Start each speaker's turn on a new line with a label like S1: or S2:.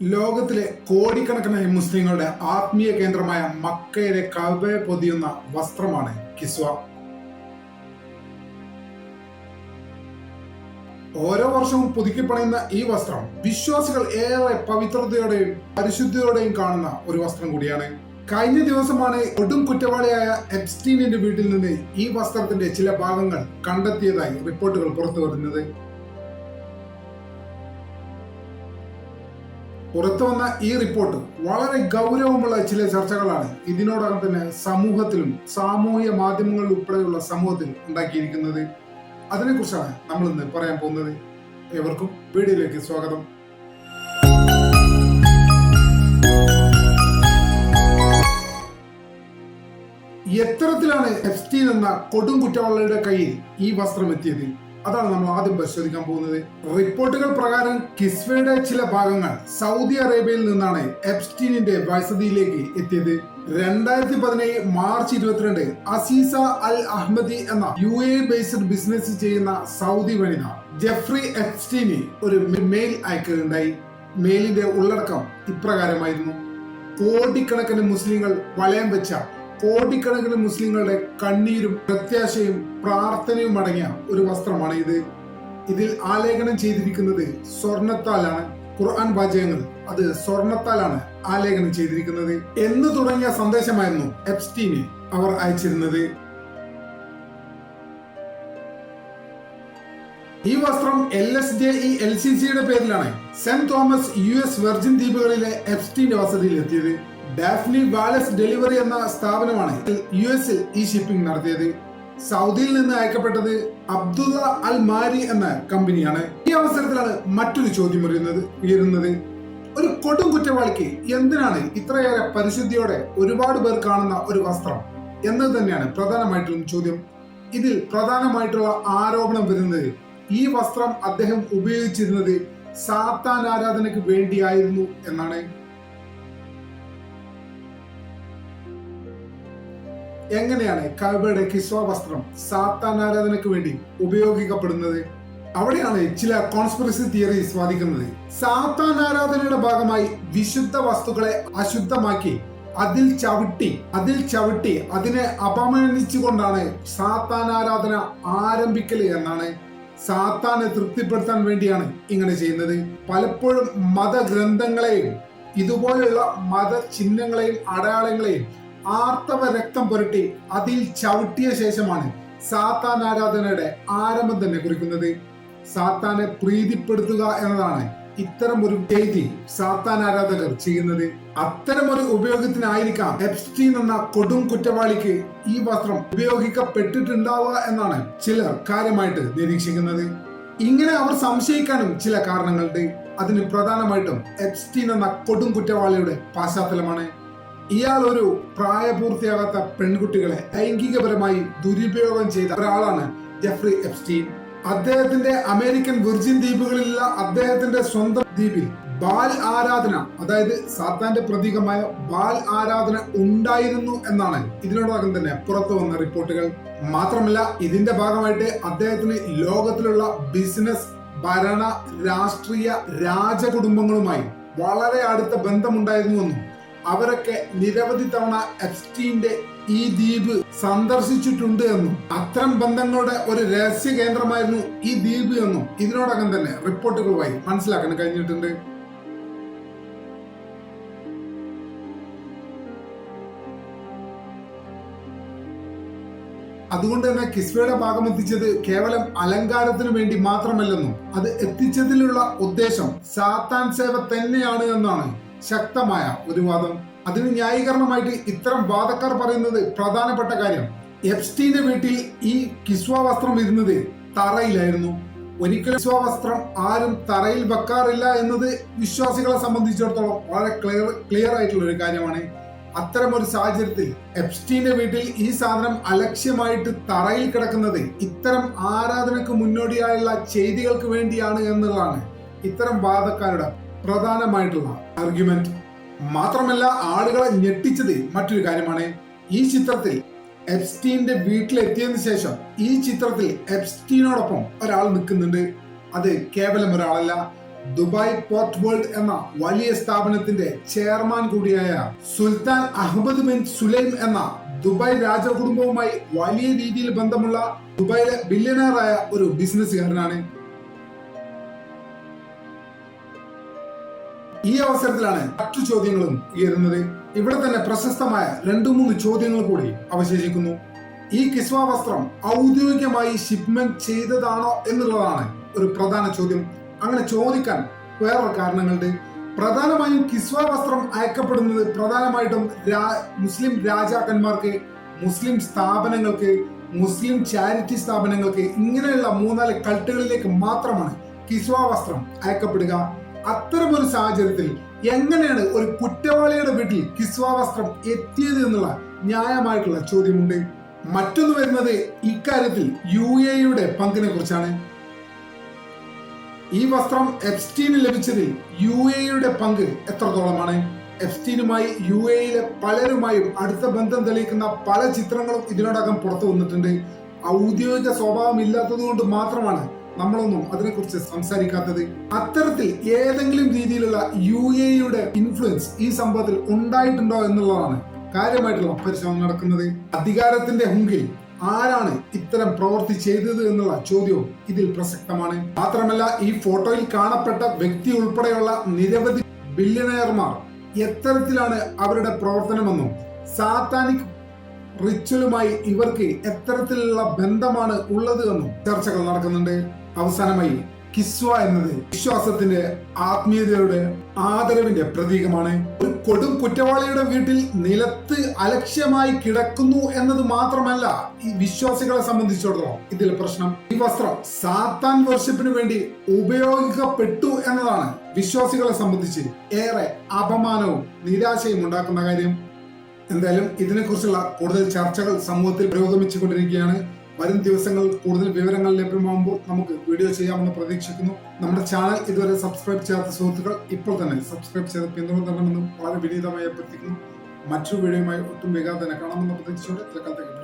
S1: ലോകത്തിലെ കോടിക്കണക്കിന് മുസ്ലിങ്ങളുടെ ആത്മീയ കേന്ദ്രമായ മക്കയിലെ കവയെ പൊതിയുന്ന വസ്ത്രമാണ് കിസ്വ. ഓരോ വർഷവും പുതുക്കിപ്പണിയുന്ന ഈ വസ്ത്രം വിശ്വാസികൾ ഏറെ പവിത്രതയോടെയും പരിശുദ്ധിയോടെയും കാണുന്ന ഒരു വസ്ത്രം കൂടിയാണ്. കഴിഞ്ഞ ദിവസമാണ് ഒടും കുറ്റവാളിയായ എപ്സ്റ്റീനിന്റെ വീട്ടിൽ നിന്ന് ഈ വസ്ത്രത്തിന്റെ ചില ഭാഗങ്ങൾ കണ്ടെത്തിയതായി റിപ്പോർട്ടുകൾ പുറത്തു വരുന്നത് പുറത്തു വന്ന ഈ റിപ്പോർട്ട് വളരെ ഗൗരവമുള്ള ചില ചർച്ചകളാണ് ഇതിനോടകം തന്നെ സമൂഹത്തിലും സാമൂഹ്യ മാധ്യമങ്ങളിൽ ഉൾപ്പെടെയുള്ള സമൂഹത്തിൽ ഉണ്ടാക്കിയിരിക്കുന്നത്. അതിനെക്കുറിച്ചാണ് നമ്മൾ ഇന്ന് പറയാൻ പോകുന്നത്. ഏവർക്കും വീഡിയോയിലേക്ക് സ്വാഗതം. എത്തരത്തിലാണ് എഫ്സ്റ്റീൻ എന്ന കൊടും കുറ്റവാളിയുടെ കയ്യിൽ ഈ വസ്ത്രം എത്തിയത്? അതാണ് നമ്മൾ ആദ്യം പരിശോധിക്കാൻ പോകുന്നത്. റിപ്പോർട്ടുകൾ പ്രകാരം കിസ്വയുടെ ചില ഭാഗങ്ങൾ സൗദി അറേബ്യയിൽ നിന്നാണ് എപ്സ്റ്റീനിന്റെ വസതിയിലേക്ക് എത്തിയത്. രണ്ടായിരത്തി പതിനേഴ് മാർച്ച് ഇരുപത്തിരണ്ട് അസീസ അൽ അഹമ്മദി എന്ന യു എ ബേസ്ഡ് ബിസിനസ് ചെയ്യുന്ന സൗദി വനിത ജെഫ്രി എപ്സ്റ്റീനി ഒരു മെയിൽ അയക്കുകയുണ്ടായി. മെയിലിന്റെ ഉള്ളടക്കം ഇപ്രകാരമായിരുന്നു. കോടിക്കണക്കിന് മുസ്ലിങ്ങൾ വലയം വെച്ച കോടിക്കണക്കിന് മുസ്ലിങ്ങളുടെ കണ്ണീരും പ്രത്യാശയും പ്രാർത്ഥനയും അടങ്ങിയ ഒരു വസ്ത്രമാണ് ഇത്. ഇതിൽ ആലേഖനം ചെയ്തിരിക്കുന്നത് സ്വർണത്താലാണ്. ഖുർആൻ വാചകങ്ങൾ അത് സ്വർണത്താലാണ് ആലേഖനം ചെയ്തിരിക്കുന്നത്. എന്ന് തുടങ്ങിയ സന്ദേശമായിരുന്നു എപ്സ്റ്റീന് അവർ അയച്ചിരുന്നത്. ഈ വസ്ത്രം L S J E L C സിയുടെ പേരിലാണ് Saint Thomas U S Virgin ദ്വീപുകളിലെ എപ്സ്റ്റീന്റെ വസതിയിൽ എത്തിയത്. ഡാഫ്നി വാലസ് ഡെലിവറി എന്ന സ്ഥാപനമാണ് യു എസിൽ ഈ ഷിപ്പിംഗ് നടത്തിയത്. സൗദിയിൽ നിന്ന് അയക്കപ്പെട്ടത് അബ്ദുള്ള അൽ മാരി എന്ന കമ്പനിയാണ്. ഈ അവസരത്തിലാണ് മറ്റൊരു ചോദ്യം ഉയരുന്നത് ഉയരുന്നത്. ഒരു കൊടും കുറ്റവാളിക്ക് എന്തിനാണ് ഇത്രയേറെ പരിശുദ്ധിയോടെ ഒരുപാട് പേർ കാണുന്ന ഒരു വസ്ത്രം? എന്നത് തന്നെയാണ് പ്രധാനമായിട്ടും ചോദ്യം. ഇതിൽ പ്രധാനമായിട്ടുള്ള ആരോപണം വരുന്നത് ഈ വസ്ത്രം അദ്ദേഹം ഉപയോഗിച്ചിരുന്നത് സാത്താൻ ആരാധനയ്ക്ക് വേണ്ടിയായിരുന്നു എന്നാണ്. എങ്ങനെയാണ് കഅബയുടെ കിസ്വ വസ്ത്രം സാത്താൻ ആരാധനയ്ക്ക് വേണ്ടി ഉപയോഗിക്കപ്പെടുന്നത്? അവിടെയാണ് ചില കോൺസ്പിറസി തിയറീസ് വാദിക്കുന്നത്. സാത്താൻ ആരാധനയുടെ ഭാഗമായി വിശുദ്ധ വസ്തുക്കളെ അശുദ്ധമാക്കി അതിൽ ചവിട്ടി അതിൽ ചവിട്ടി അതിനെ അപമാനിച്ചുകൊണ്ടാണ് സാത്താൻ ആരാധന ആരംഭിക്കൽ എന്നാണ്. സാത്താനെ തൃപ്തിപ്പെടുത്താൻ വേണ്ടിയാണ് ഇങ്ങനെ ചെയ്യുന്നത്. പലപ്പോഴും മതഗ്രന്ഥങ്ങളെയും ഇതുപോലുള്ള മത ചിഹ്നങ്ങളെയും അടയാളങ്ങളെയും ആർത്തവ രക്തം പുരട്ടി അതിൽ ചവിട്ടിയ ശേഷമാണ് സാത്താൻ ആരാധനയുടെ ആരംഭം തന്നെ കുറിക്കുന്നത്. സാത്താനെ പ്രീതിപ്പെടുത്തുക എന്നതാണ് ഇത്തരം ഒരു രീതി സാത്താൻ ആരാധകർ ചെയ്യുന്നത്. അത്തരം ഒരു ഉപയോഗത്തിനായിരിക്കാം എപ്സ്റ്റീൻ എന്ന കൊടും കുറ്റവാളിക്ക് ഈ വസ്ത്രം ഉപയോഗിക്കപ്പെട്ടിട്ടുണ്ടാവുക എന്നാണ് ചിലർ കാര്യമായിട്ട് നിരീക്ഷിക്കുന്നത്. ഇങ്ങനെ അവർ സംശയിക്കാനും ചില കാരണങ്ങളുണ്ട്. അതിന് പ്രധാനമായിട്ടും എപ്സ്റ്റീൻ എന്ന കൊടും കുറ്റവാളിയുടെ പശ്ചാത്തലമാണ്. ഇയാൾ ഒരു പ്രായപൂർത്തിയാകാത്ത പെൺകുട്ടികളെ ലൈംഗികപരമായി ദുരുപയോഗം ചെയ്ത ഒരാളാണ് ജെഫ്രി എപ്സ്റ്റീൻ. അദ്ദേഹത്തിന്റെ അമേരിക്കൻ വിർജിൻ ദ്വീപുകളിലുള്ള അദ്ദേഹത്തിന്റെ സ്വന്തം ദ്വീപിൽ ബാൽ ആരാധന അതായത് സാത്താന്റെ പ്രതീകമായ ബാൽ ആരാധന ഉണ്ടായിരുന്നു എന്നാണ് ഇതിനോടകം തന്നെ പുറത്തു വന്ന റിപ്പോർട്ടുകൾ. മാത്രമല്ല ഇതിന്റെ ഭാഗമായിട്ട് അദ്ദേഹത്തിന് ലോകത്തിലുള്ള ബിസിനസ് ഭരണ രാഷ്ട്രീയ രാജകുടുംബങ്ങളുമായി വളരെ അടുത്ത ബന്ധമുണ്ടായിരുന്നുവെന്നും അവരൊക്കെ നിരവധി തവണ എപ്സ്റ്റീന്റെ ഈ ദ്വീപ് സന്ദർശിച്ചിട്ടുണ്ട് എന്നും അത്തരം ബന്ധങ്ങളുടെ ഒരു രഹസ്യ കേന്ദ്രമായിരുന്നു ഈ ദ്വീപ് എന്നും ഇതിനോടകം തന്നെ റിപ്പോർട്ടുകളുമായി മനസ്സിലാക്കാൻ കഴിഞ്ഞിട്ടുണ്ട്. അതുകൊണ്ട് തന്നെ കിസ്വയുടെ ഭാഗം എത്തിച്ചത് കേവലം അലങ്കാരത്തിന് വേണ്ടി മാത്രമല്ലെന്നും അത് എത്തിച്ചതിലുള്ള ഉദ്ദേശം സാത്താൻ സേവ തന്നെയാണ് എന്നാണ്. ശക്തമായ ഒരു വാദം അതിന് ന്യായീകരണമായിട്ട് ഇത്തരം വാദക്കാർ പറയുന്നത് പ്രധാനപ്പെട്ട കാര്യം. എപ്സ്റ്റീന്റെ വീട്ടിൽ ഈ കിസ്വ വസ്ത്രം ഇരുന്നത് തറയിലായിരുന്നു. ഒരിക്കലും വസ്ത്രം ആരും തറയിൽ വെക്കാറില്ല എന്നത് വിശ്വാസികളെ സംബന്ധിച്ചിടത്തോളം വളരെ ക്ലിയർ ക്ലിയർ ആയിട്ടുള്ള ഒരു കാര്യമാണ്. അത്തരം ഒരു സാഹചര്യത്തിൽ എപ്സ്റ്റീന്റെ വീട്ടിൽ ഈ സാധനം അലക്ഷ്യമായിട്ട് തറയിൽ കിടക്കുന്നത് ഇത്തരം ആരാധനക്ക് മുന്നോടിയായുള്ള ചെയ്തികൾക്ക് വേണ്ടിയാണ് എന്നുള്ളതാണ് ഇത്തരം വാദക്കാരുടെ പ്രധാനമായിട്ടുള്ള ആർഗ്യുമെന്റ് മാത്രമല്ല ആളുകളെ ഞെട്ടിച്ചത് മറ്റൊരു കാര്യമാണ്. ഈ ചിത്രത്തിൽ എപ്സ്റ്റീന്റെ വീട്ടിലെത്തിയതിനു ശേഷം ഈ ചിത്രത്തിൽ എപ്സ്റ്റീനോടൊപ്പം ഒരാൾ നിൽക്കുന്നുണ്ട്. അത് കേവലം ഒരാളല്ല ദുബായ് പോർട്ട് വേൾഡ് എന്ന വലിയ സ്ഥാപനത്തിന്റെ ചെയർമാൻ കൂടിയായ സുൽത്താൻ അഹമ്മദ് ബിൻ സുലൈം എന്ന ദുബായ് രാജകുടുംബവുമായി വലിയ രീതിയിൽ ബന്ധമുള്ള ദുബായിലെ ബില്യനറായ ഒരു ബിസിനസ്സുകാരനാണ് ഈ അവസരത്തിലാണ് മറ്റു ചോദ്യങ്ങളും ഉയരുന്നത്. ഇവിടെ തന്നെ പ്രശസ്തമായ രണ്ടു മൂന്ന് ചോദ്യങ്ങൾ കൂടി അവശേഷിക്കുന്നു. ഈ കിസ്വ വസ്ത്രം ഔദ്യോഗികമായി ഷിപ്മെന്റ് ചെയ്തതാണോ എന്നുള്ളതാണ് ഒരു പ്രധാന ചോദ്യം. അങ്ങനെ ചോദിക്കാൻ വേറെ കാരണങ്ങളുണ്ട്. പ്രധാനമായും കിസ്വ വസ്ത്രം അയക്കപ്പെടുന്നത് പ്രധാനമായിട്ടും മുസ്ലിം രാജാക്കന്മാർക്ക് മുസ്ലിം സ്ഥാപനങ്ങൾക്ക് മുസ്ലിം ചാരിറ്റി സ്ഥാപനങ്ങൾക്ക് ഇങ്ങനെയുള്ള മൂന്നാൽ കൾട്ടുകളിലേക്ക് മാത്രമാണ് കിസ്വ വസ്ത്രം അയക്കപ്പെടുക. അത്തരമൊരു സാഹചര്യത്തിൽ എങ്ങനെയാണ് ഒരു കുറ്റവാളിയുടെ വീട്ടിൽ കിസ്വാ വസ്ത്രം എത്തിയത് എന്നുള്ള ന്യായമായിട്ടുള്ള ചോദ്യമുണ്ട്. മറ്റൊന്ന് വരുന്നത് ഇക്കാര്യത്തിൽ യു എയുടെ പങ്കിനെ കുറിച്ചാണ്. ഈ വസ്ത്രം എപ്സ്റ്റീന് ലഭിച്ചതിൽ യു എയുടെ പങ്ക് എത്രത്തോളമാണ്? എഫ്സ്റ്റീനുമായി യു എയിലെ പലരുമായും അടുത്ത ബന്ധം തെളിയിക്കുന്ന പല ചിത്രങ്ങളും ഇതിനോടകം പുറത്തു വന്നിട്ടുണ്ട്. ഔദ്യോഗിക സ്വഭാവം ഇല്ലാത്തത് കൊണ്ട് മാത്രമാണ് നമ്മളൊന്നും അതിനെക്കുറിച്ച് സംസാരിക്കാത്തത്. അത്തരത്തിൽ ഏതെങ്കിലും രീതിയിലുള്ള യു എയുടെ ഇൻഫ്ലുവൻസ് ഈ സംഭവത്തിൽ ഉണ്ടായിട്ടുണ്ടോ എന്നുള്ളതാണ് കാര്യമായിട്ടുള്ള പരിശോധന നടക്കുന്നത്. അധികാരത്തിന്റെ ഹുങ്കിൽ ആരാണ് ഇത്തരം പ്രവൃത്തി ചെയ്തത് എന്നുള്ള ചോദ്യവും ഇതിൽ പ്രസക്തമാണ്. മാത്രമല്ല ഈ ഫോട്ടോയിൽ കാണപ്പെട്ട വ്യക്തി ഉൾപ്പെടെയുള്ള നിരവധി ബില്യണയർമാർ എത്തരത്തിലാണ് അവരുടെ പ്രവർത്തനമെന്നും സാത്താനിക് റിച്വലുമായി ഇവർക്ക് എത്തരത്തിലുള്ള ബന്ധമാണ് ഉള്ളത് എന്നും ചർച്ചകൾ നടക്കുന്നുണ്ട്. അവസാനമായി കിസ്വ എന്നത് വിശ്വാസത്തിന്റെ ആത്മീയതയുടെ ആദരവിന്റെ പ്രതീകമാണ്. ഒരു കൊടും കുറ്റവാളിയുടെ വീട്ടിൽ നിലത്ത് അലക്ഷ്യമായി കിടക്കുന്നു എന്നത് മാത്രമല്ല ഈ വിശ്വാസികളെ സംബന്ധിച്ചിടത്തോളം ഇതിൽ പ്രശ്നം. ഈ വസ്ത്രം സാത്താൻ വർഷിപ്പിന് വേണ്ടി ഉപയോഗിക്കപ്പെട്ടു എന്നതാണ് വിശ്വാസികളെ സംബന്ധിച്ച് ഏറെ അപമാനവും നിരാശയും ഉണ്ടാക്കുന്ന കാര്യം. എന്തായാലും ഇതിനെക്കുറിച്ചുള്ള കൂടുതൽ ചർച്ചകൾ സമൂഹത്തിൽ പുരോഗമിച്ചുകൊണ്ടിരിക്കുകയാണ്. വരും ദിവസങ്ങൾ കൂടുതൽ വിവരങ്ങൾ ലഭ്യമാകുമ്പോൾ നമുക്ക് വീഡിയോ ചെയ്യാമെന്ന് പ്രതീക്ഷിക്കുന്നു. നമ്മുടെ ചാനൽ ഇതുവരെ സബ്സ്ക്രൈബ് ചെയ്യാത്ത സുഹൃത്തുക്കൾ ഇപ്പോൾ തന്നെ സബ്സ്ക്രൈബ് ചെയ്ത് പിന്തുണ തരണമെന്നും വളരെ വിനീതമായി അഭ്യർത്ഥിക്കുന്നു. മറ്റൊരു വീഡിയോയുമായി ഒട്ടും വേഗം തന്നെ കാണാമെന്ന് പ്രതീക്ഷിച്ചുകൊണ്ട് തൽക്കാലത്തേക്ക്